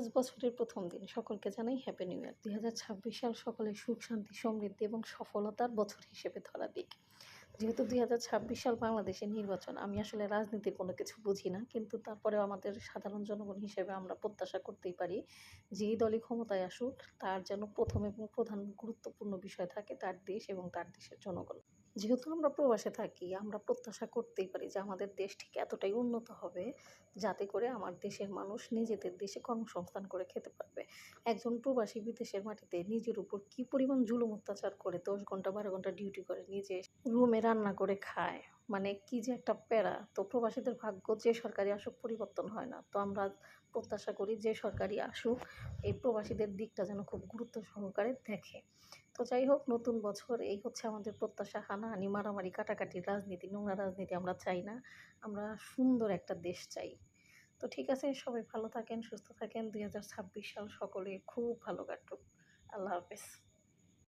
আজ বছরের প্রথম দিন সকলকে জানাই হ্যাপি নিউ ইয়ার দুই হাজার ছাব্বিশ সাল সকলের সুখ, শান্তি, সমৃদ্ধি এবং সফলতার বছর হিসেবে ধরা দিক। যেহেতু দুই হাজার ছাব্বিশ সাল বাংলাদেশের নির্বাচন, আমি আসলে রাজনীতির কোনো কিছু বুঝি না, কিন্তু তারপরেও আমাদের সাধারণ জনগণ হিসেবে আমরা প্রত্যাশা করতেই পারি যেই দলই ক্ষমতায় আসুক, তার যেন প্রথম এবং প্রধান গুরুত্বপূর্ণ বিষয় থাকে তার দেশ এবং তার দেশের জনগণ। যেহেতু আমরা প্রবাসে থাকি, আমরা প্রত্যাশা করতেই পারি যে আমাদের দেশ ঠিক এতটাই উন্নত হবে যাতে করে আমার দেশের মানুষ নিজেদের দেশে কর্মসংস্থান করে খেতে পারবে। একজন প্রবাসী বিদেশের মাটিতে নিজের উপর কী পরিমাণ জুলুম অত্যাচার করে, দশ ঘণ্টা বারো ঘণ্টা ডিউটি করে, নিজে রুমে রান্না করে খায় মানে কি যে একটা প্যারা। তো প্রবাসীদের ভাগ্য যে সরকারি আসুক পরিবর্তন হয় না। তো আমরা প্রত্যাশা করি যে সরকারি আসুক, এই প্রবাসীদের দিকটা যেন খুব গুরুত্ব সহকারে দেখে। তো যাই হোক, নতুন বছর, এই হচ্ছে আমাদের প্রত্যাশা হানাহানি, মারামারি কাটাকাটির রাজনীতি, নোংরা রাজনীতি আমরা চাই না, আমরা সুন্দর একটা দেশ চাই। তো ঠিক আছে, সবাই ভালো থাকেন, সুস্থ থাকেন, দুই হাজার ছাব্বিশ সাল সকলে খুব ভালো কাটুক। আল্লাহ হাফেজ।